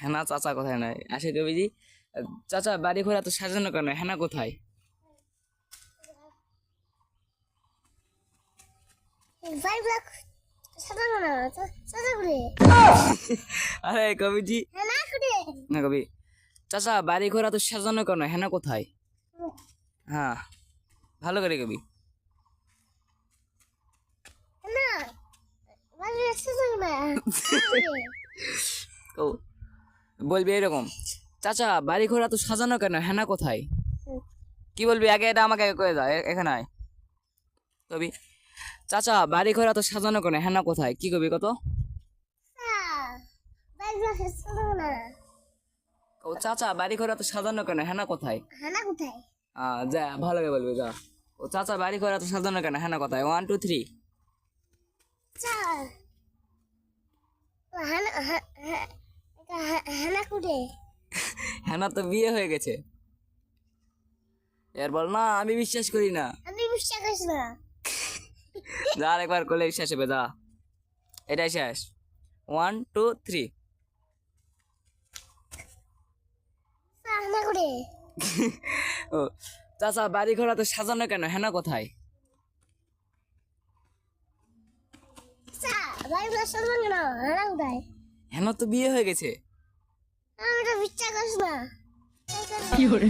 হেনা চাচা কোথায় নাই? আসে কবিজি চাচা বাড়ি ঘোড়া তো সাজানো কেন? হেনা কোথায়? আরে কবিজি না কবি চাচা বাড়ি ঘোড়া তো সাজানো কেন? হেনা কোথায়? হ্যাঁ ভালো করে কবি না ভাই চাচা কোটা ও বলবি এরকম? চাচা বাড়ি ঘোরা তো সাজানো কেন? হেনা কোথায়? কি বলবি? আগে এটা আমাকে করে দাও এখানে আয়। কবি? চাচা বাড়ি ঘোড়া তো সাজানো কেন? হেনা কোথায়? কি কবি কত? চাচা ও চাচা বাড়ি ঘোড়া তো সাজানো কেন? হেনা কোথায়? হানা কোথায়? যা ভালো করে বলবি যা। ও চাচা বাড়ি ঘোড়া তো সাজানো কেন? হেনা কোথায়? ওয়ান টু থ্রি হানা হানা কোটে। হেনা তো বিয়ে হয়ে গেছে। এর বল না আমি বিশ্বাস করি না। আমি বিশ্বাস করিস না। যা করলে বিশ্বাস হবে যা। এটাই শেষ। ওয়ান টু থ্রি ও চাচা বাড়ি ঘোড়া তো সাজানো কেন? হেনা কোথায়? চা ভাই ব্লক চাচা কোটা হানা কোথায় হেনা তো বিয়ে হয়ে গেছে? আমি তো বিশ্বাস করিস না। কি করে?